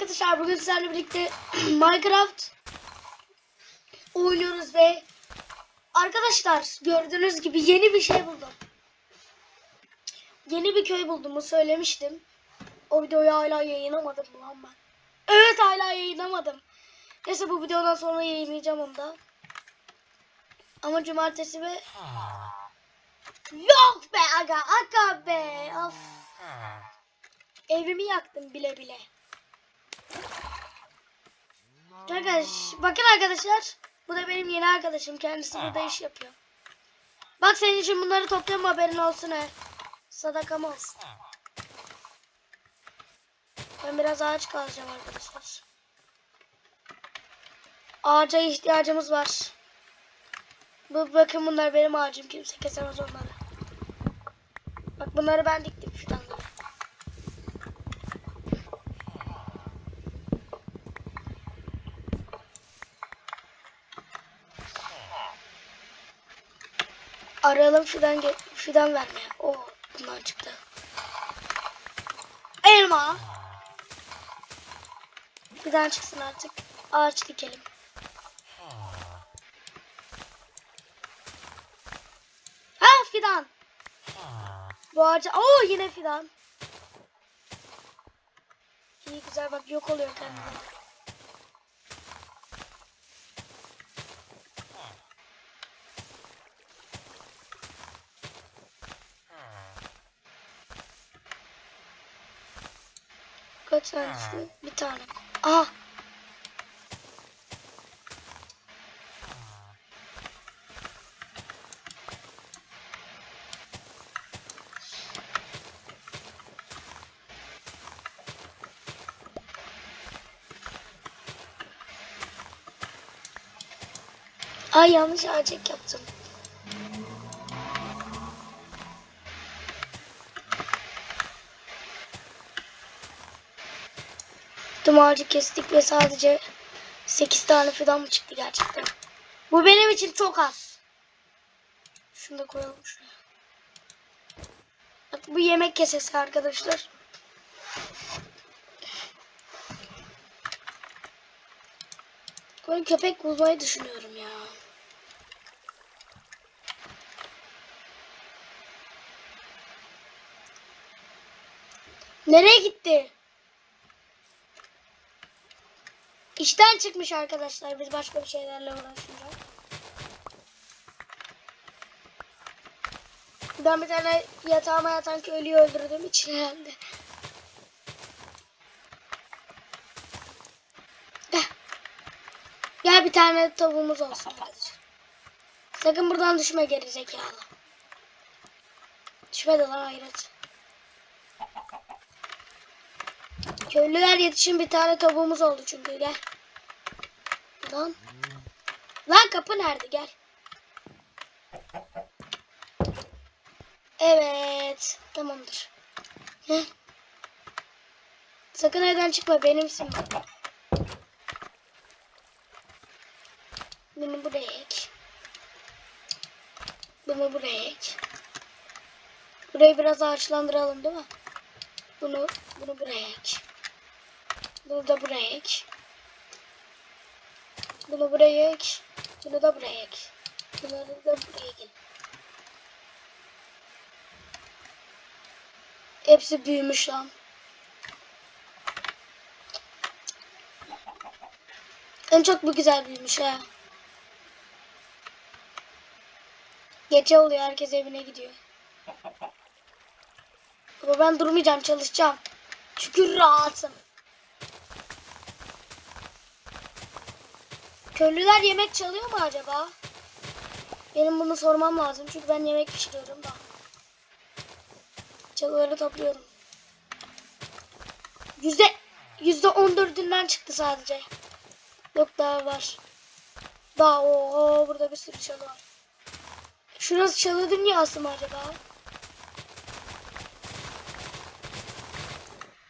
arkadaşlar bugün sizlerle birlikte Minecraft oynuyoruz ve arkadaşlar gördüğünüz gibi yeni bir şey buldum. Yeni bir köy bulduğumu söylemiştim. O videoyu hala yayınlamadım mı lan ben? Evet hala yayınlamadım. Neyse bu videodan sonra yayınlayacağım onu da. Ama cumartesi ve... Yok be aga aga be. Of. Evimi yaktım bile bile. Arkadaş, bakın arkadaşlar. Bu da benim yeni arkadaşım. Kendisi burada iş yapıyor. Bak senin için bunları topluyorum haberin olsun he. Sadakam olsun. Ben biraz ağaç kazacağım arkadaşlar. Ağaca ihtiyacımız var. Bu bakın bunlar benim ağacım. Kimse kesemez onları. Bak bunları ben diktim Arayalım fidan fidan vermeye. Oo bunlar çıktı. Elma. Fidan çıksın artık. Ağaç dikelim. Ha fidan. Bu ağaca... Oo yine fidan. İyi güzel bak yok oluyor kendine. Kaç tanesi? Bir tane. Aha. Ay yanlış ağacık yaptım. Tüm ağacı kestik ve sadece 8 tane fidan mı çıktı gerçekten? Bu benim için çok az. Şunu da koyalım şuraya. Bak bu yemek kesesi arkadaşlar. Ben köpek bulmayı düşünüyorum ya. Nereye gitti? İşten çıkmış arkadaşlar. Biz başka bir şeylerle uğraşacağız. Ben bir tane yatağıma yatan köylüyü öldürdüm için herhalde. Gel. Bir tane tavuğumuz olsun. Sakın buradan düşme geri zekalı. Düşme de lan hayret. Köylüler yetişin bir tane tavuğumuz oldu çünkü gel. Lan. Lan kapı nerede gel. Evet. Tamamdır. Heh. Sakın evden çıkma benimsin. Bunu buraya ek. Bunu buraya ek. Burayı biraz ağaçlandıralım değil mi? Bunu, bunu buraya ek. Bunu da buraya ek. Bunu buraya ek. Bunu da buraya ek. Bunları da buraya ek. Hepsi büyümüş lan. En çok bu güzel büyümüş ha. Gece oluyor herkes evine gidiyor. Ama ben durmayacağım çalışacağım. Çünkü rahatım. Köylüler yemek çalıyor mu acaba? Benim bunu sormam lazım çünkü ben yemek pişiriyorum da. Çalıları topluyorum. Yüzde yüzde on dördünden çıktı sadece. Yok daha var. Daha o burada bir sürü çalı var. Şurası çalı dünyası mı acaba?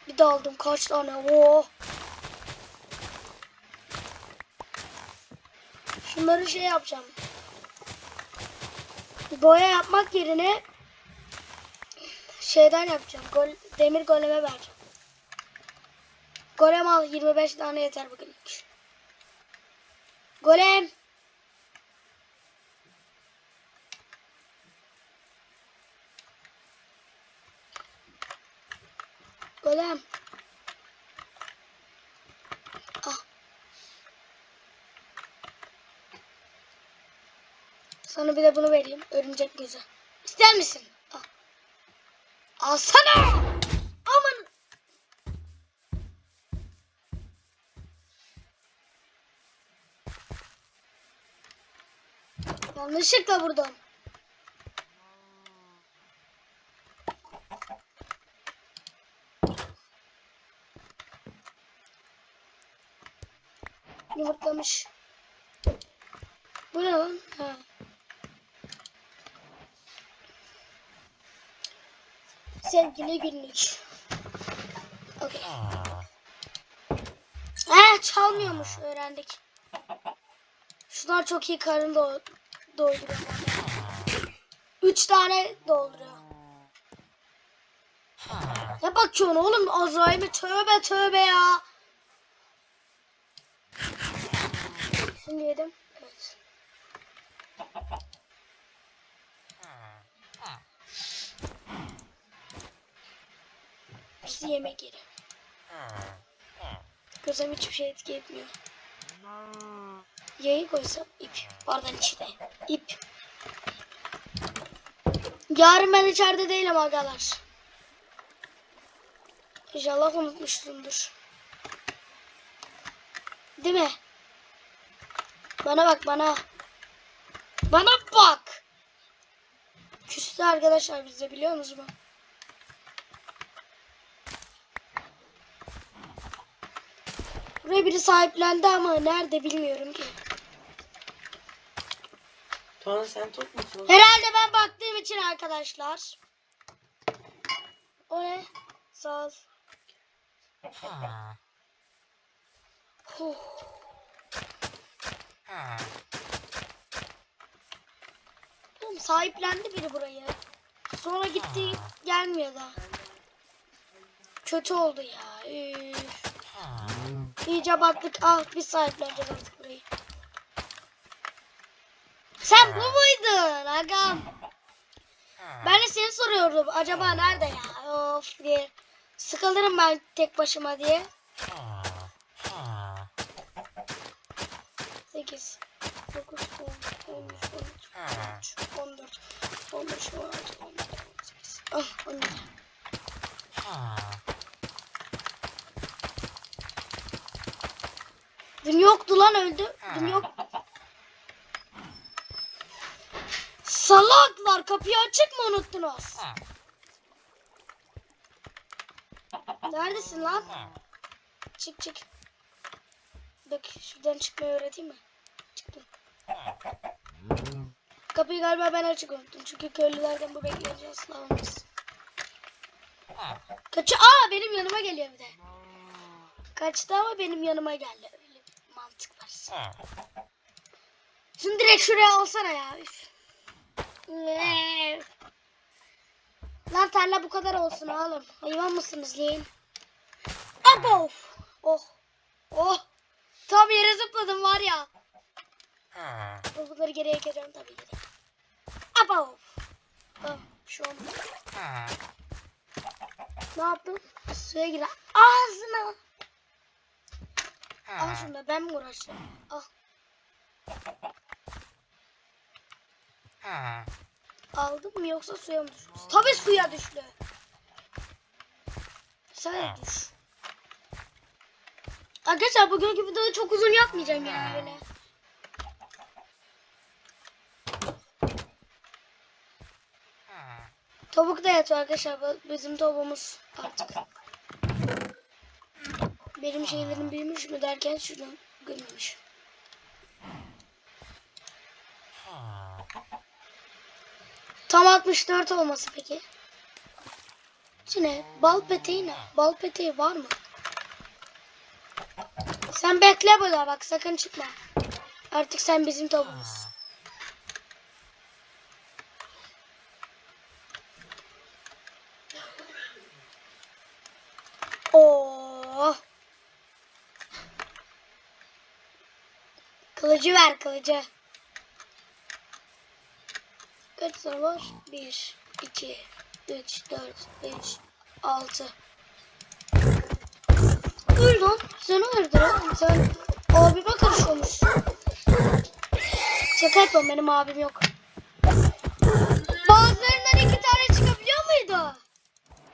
Bir de aldım kaç tane. Oo. Şunları şey yapacağım. Boya yapmak yerine şeyden yapacağım. Gol, demir goleme vereceğim. Golem al 25 tane yeter. Golem. Golem. Ah. Sana bir de bunu vereyim. Örümcek gözü. İster misin? Al. Alsana. Aman. Yanlışlıkla vurdum. Yumurtlamış. Bu ne lan? Ha. Sevgili günlük. Okay. He çalmıyormuş öğrendik. Şunlar çok iyi karın do doyuruyor. Üç tane dolduruyor. Ne bakıyorsun oğlum Azrail'e tövbe tövbe ya. Şimdi yedim. Bizi yemek yeri. Gözüm hiçbir şey etki etmiyor. Yayı koysam ip. Pardon içine. İp. Yarın ben içeride değilim arkadaşlar. İnşallah unutmuşsundur. Değil mi? Bana bak bana. Bana bak. Küstü arkadaşlar bizde biliyor musunuz? Buraya biri sahiplendi ama nerede bilmiyorum ki. Tuana sen top musun? Herhalde ben baktığım için arkadaşlar. O ne? Sağ ol. Huh. Oğlum sahiplendi biri burayı. Sonra gitti gelmiyor da. Kötü oldu ya. Üf. İyice battık. Ah biz sahipleneceğiz artık burayı. Sen bu muydun agam? Ben de seni soruyordum. Acaba nerede ya? Of diye. Sıkılırım ben tek başıma diye. 8 9 10 11 12 13 14 15 16 17 18 Ah 17 Dün yoktu lan öldü. Dün yok. Salaklar kapıyı açık mı unuttunuz? Neredesin lan? Çık çık. Bak şuradan çıkmayı öğreteyim mi? Çıktım. Kapıyı galiba ben açık unuttum. Çünkü köylülerden bu bekleyince asla olmaz. Kaçı? Aa benim yanıma geliyor bir de. Kaçtı ama benim yanıma geldi. Var. Şimdi direkt şuraya alsana ya. Lan tarla bu kadar olsun oğlum. Hayvan mısınız lan? Abo. Oh. Oh. Tam yere zıpladım var ya. Bunları geriye ekeceğim tabii ki. Abo. Oh, şu an. Ne yaptım? Suya gir. Ağzına. Al şunu da ben mi uğraşacağım? Al. Aldın mı yoksa suya mı düştü? Tabii suya düştü. Sen de düş. Arkadaşlar bugünkü videoyu çok uzun yapmayacağım yani böyle. Tavuk da yatıyor arkadaşlar. Bizim tavuğumuz artık. Benim şeylerim büyümüş mü derken şuradan görmemiş. Tam 64 olması peki. Şimdi bal peteği ne? Bal peteği var mı? Sen bekle burada bak sakın çıkma. Artık sen bizim tavuğumuz. Oh. Kılıcı ver kılıcı. Kaç tane var? 1, 2, 3, 4, 5, 6. Öl lan. Sen hayırdır oğlum? Sen abime karışıyormuşsun. Şaka yapıyorum benim abim yok. Bazılarından iki tane çıkabiliyor muydu?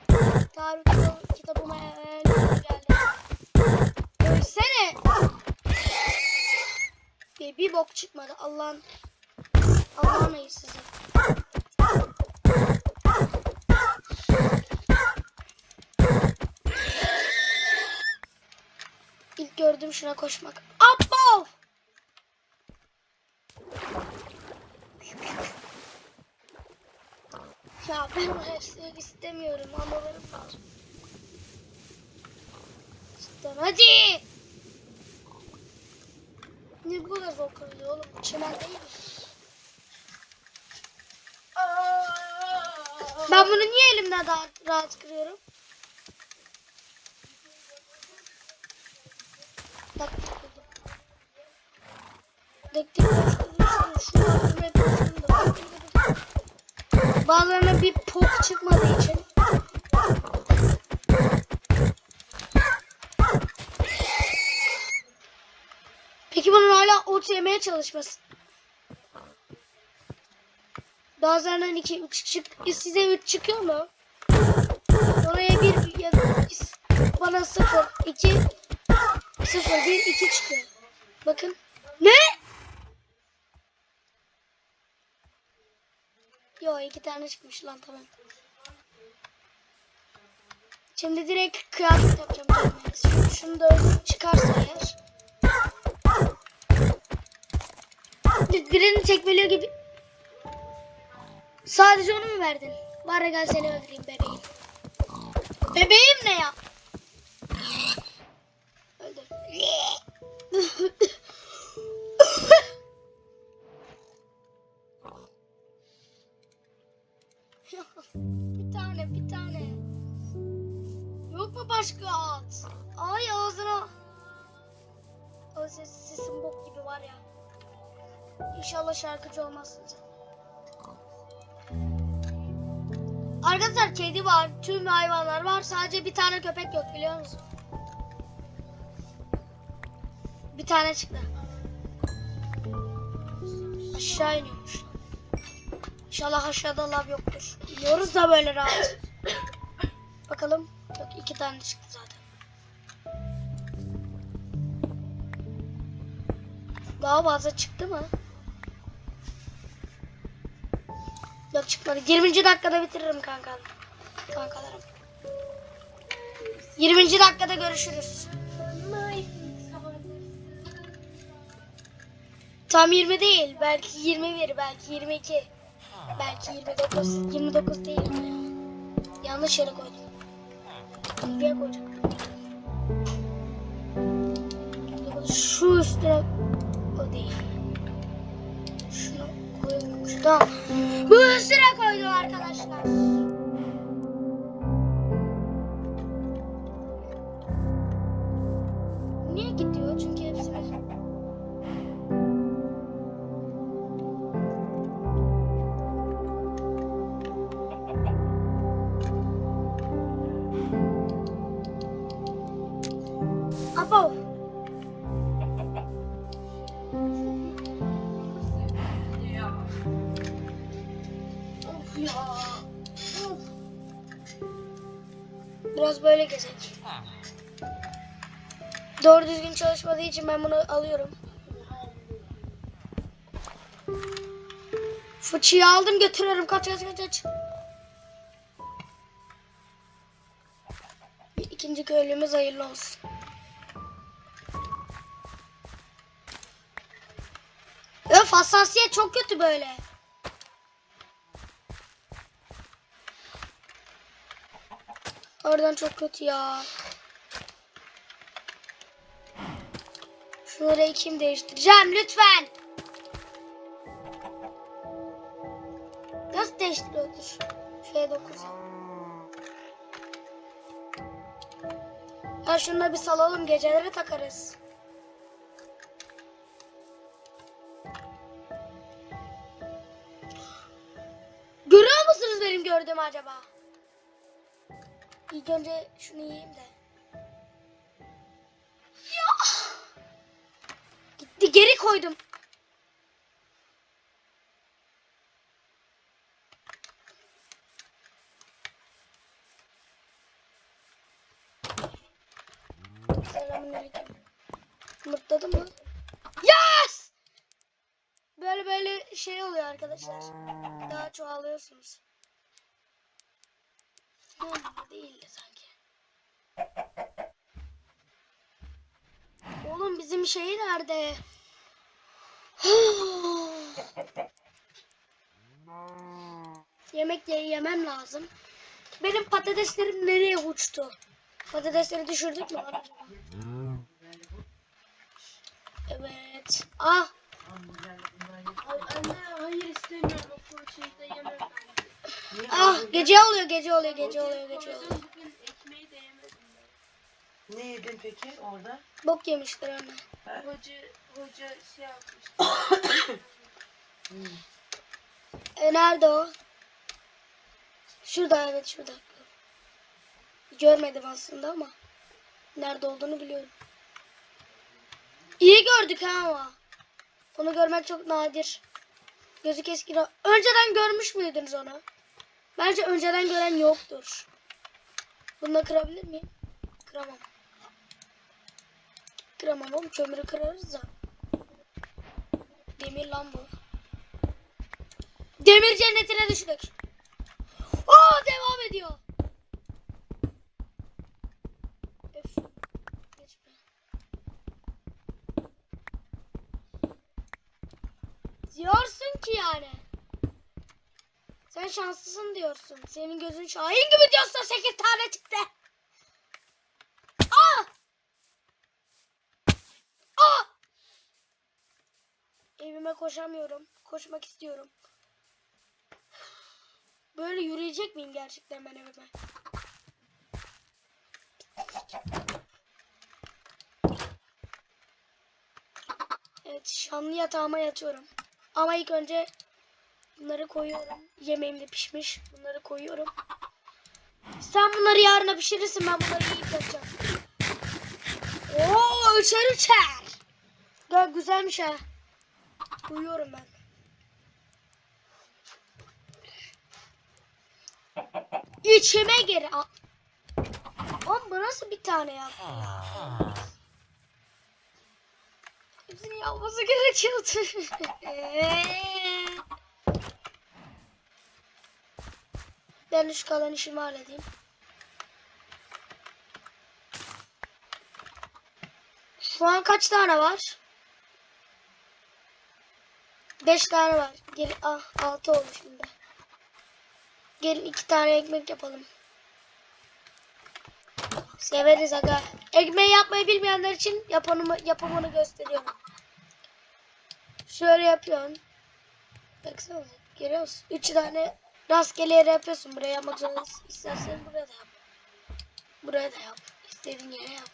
Kitabı- kitabıma el geldi. Ölsene. Bir, bir bok çıkmadı. Allah'ın Allah'ın ayısızı. İlk gördüğüm şuna koşmak. Abba! Ya ben o hepsini istemiyorum. Almalarım lazım. Cidden hadi! Ne bu kadar zor oğlum? Çimen değil mi? Ben bunu niye elimden daha rahat kırıyorum? Bak da. Bazılarına bir pok çıkmadığı için. Ot yemeye çalışması. Bazılarından 2 3 çık size 3 çıkıyor mu? Oraya 1 ya bana 0 2 0 1 2 çıkıyor. Bakın. Ne? Yo iki tane çıkmış lan tamam. Şimdi direkt kıyafet yapacağım. Şunu, da çıkarsa eğer. Birini tekmeliyor gibi. Sadece onu mu verdin? Bari gel seni öldüreyim bebeğim. Bebeğim ne ya? Bir tane bir tane. Yok mu başka at? Ay ağzına. O ses, sesin bok gibi var ya. İnşallah şarkıcı olmazsın sen. Arkadaşlar kedi var, tüm hayvanlar var. Sadece bir tane köpek yok biliyor musun? Bir tane çıktı. Aşağı iniyormuş. İnşallah aşağıda lav yoktur. Biliyoruz da böyle rahat. Bakalım. Yok iki tane çıktı zaten. Daha fazla çıktı mı? Çıkmadı. 20. dakikada bitiririm kanka. Kankalarım. 20. dakikada görüşürüz. Tam 20 değil. Belki 21, belki 22. Belki 29. 29 değil. Yanlış yere koydum. Buraya koyacağım. Şu üstüne Tamam. Bu üstüne koydum arkadaşlar. Ya. Biraz böyle gezek. Doğru düzgün çalışmadığı için ben bunu alıyorum. Fıçıyı aldım götürüyorum. Kaç kaç kaç kaç. İkinci köylümüz hayırlı olsun. Öf hassasiyet çok kötü böyle. Oradan çok kötü ya. Şunları kim değiştireceğim lütfen. Nasıl değiştiriyordur? Şuraya dokunacağım. Ha şunu da bir salalım geceleri takarız. Görüyor musunuz benim gördüğümü acaba? İlk önce şunu yiyeyim de. Ya! Gitti geri koydum. Selamünaleyküm. Mutladı mı? Yes! Böyle böyle şey oluyor arkadaşlar. Daha çoğalıyorsunuz. Hmm, değildi sanki. Oğlum bizim şey nerede? Yemek ye yemem lazım. Benim patateslerim nereye uçtu? Patatesleri düşürdük mü? Evet. Ah anne hayır istemiyorum poğaçayı da yemem ben. Ah gece oluyor gece oluyor gece oluyor gece oluyor. Ne yedin peki orada? Bok yemiştir anne. Ha? Hoca, hoca şey yapmış. Hmm. E nerede o? Şurada evet şurada. Görmedim aslında ama nerede olduğunu biliyorum. İyi gördük ha ama. Bunu görmek çok nadir. Gözü keskin. Önceden görmüş müydünüz onu? Bence önceden gören yoktur. Bunu kırabilir miyim? Kıramam. Kıramam oğlum kömürü kırarız da. Demir lan bu. Demir cennetine düştük. Oo devam ediyor. Diyorsun ki yani. Sen şanslısın diyorsun. Senin gözün şahin gibi diyorsun 8 tane çıktı. Aa! Aa! Evime koşamıyorum. Koşmak istiyorum. Böyle yürüyecek miyim gerçekten ben evime? Evet şanlı yatağıma yatıyorum. Ama ilk önce bunları koyuyorum. Yemeğim de pişmiş. Bunları koyuyorum. Sen bunları yarına pişirirsin. Ben bunları yiyip yatacağım. Oo üçer üçer. Gel güzelmiş ha. Uyuyorum ben. İçime al. Oğlum bu nasıl bir tane ya? Hepsini yapması gerekiyordu. ben şu kalan işimi halledeyim. Şu an kaç tane var? Beş tane var. Gel, ah, altı oldu şimdi. Gelin iki tane ekmek yapalım. Severiz aga. Ekmeği yapmayı bilmeyenler için yapımını, yapımını gösteriyorum. Şöyle yapıyorsun. Baksana. Görüyor musun? Üç tane rastgele yere yapıyorsun. Buraya yapmak zorundasın. İstersen buraya da yap. Buraya da yap. İstediğin yere yap.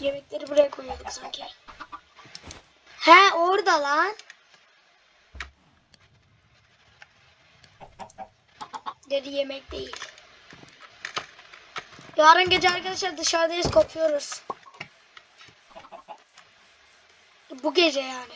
Yemekleri buraya koyuyorduk sanki. He orada lan. Dedi yemek değil. Yarın gece arkadaşlar dışarıdayız kopuyoruz. Bu gece yani.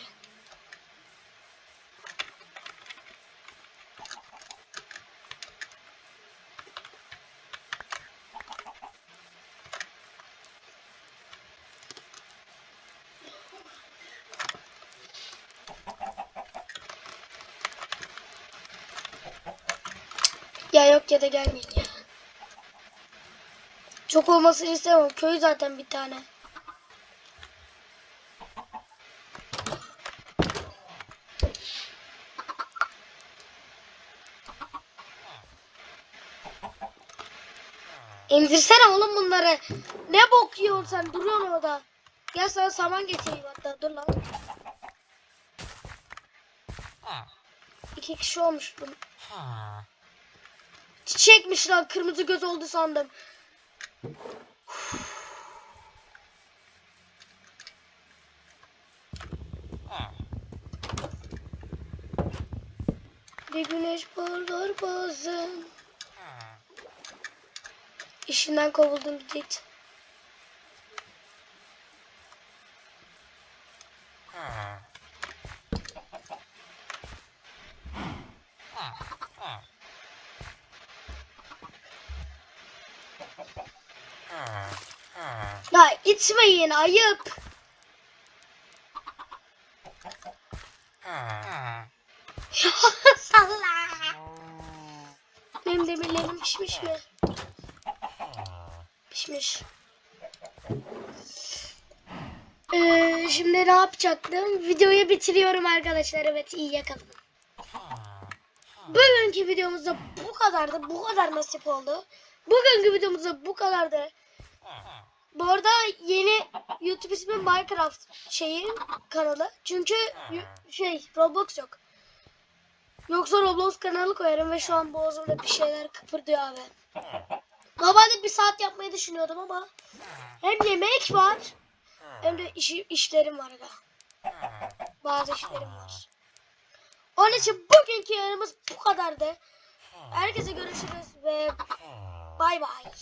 Ya yok ya da gelmeyin ya. Çok olmasını istemem. Köy zaten bir tane. İndirsene oğlum bunları. Ne bok yiyorsun sen? Duruyorsun orada. Gel sana saman getireyim hatta. Dur lan. İki kişi olmuştum. Çiçekmiş lan. Kırmızı göz oldu sandım. Bir güneş parlar bazen. İşinden kovuldun git. Ya içmeyin ayıp. Salla. Benim demirlerim pişmiş mi? Pişmiş. Ee, şimdi ne yapacaktım? Videoyu bitiriyorum arkadaşlar. Evet iyi yakaladım. Bugünkü videomuzda bu kadardı. Bu kadar nasip oldu. Bugünkü videomuzda bu kadardı. Bu arada yeni YouTube ismi Minecraft şeyin kanalı. Çünkü şey Roblox yok. Yoksa Roblox kanalı koyarım ve şu an boğazımda bir şeyler kıpırdıyor abi. Normalde bir saat yapmayı düşünüyordum ama hem yemek var hem de işi, işlerim var aga. Bazı işlerim var. Onun için bugünkü yayınımız bu kadardı. Herkese görüşürüz ve bay bay.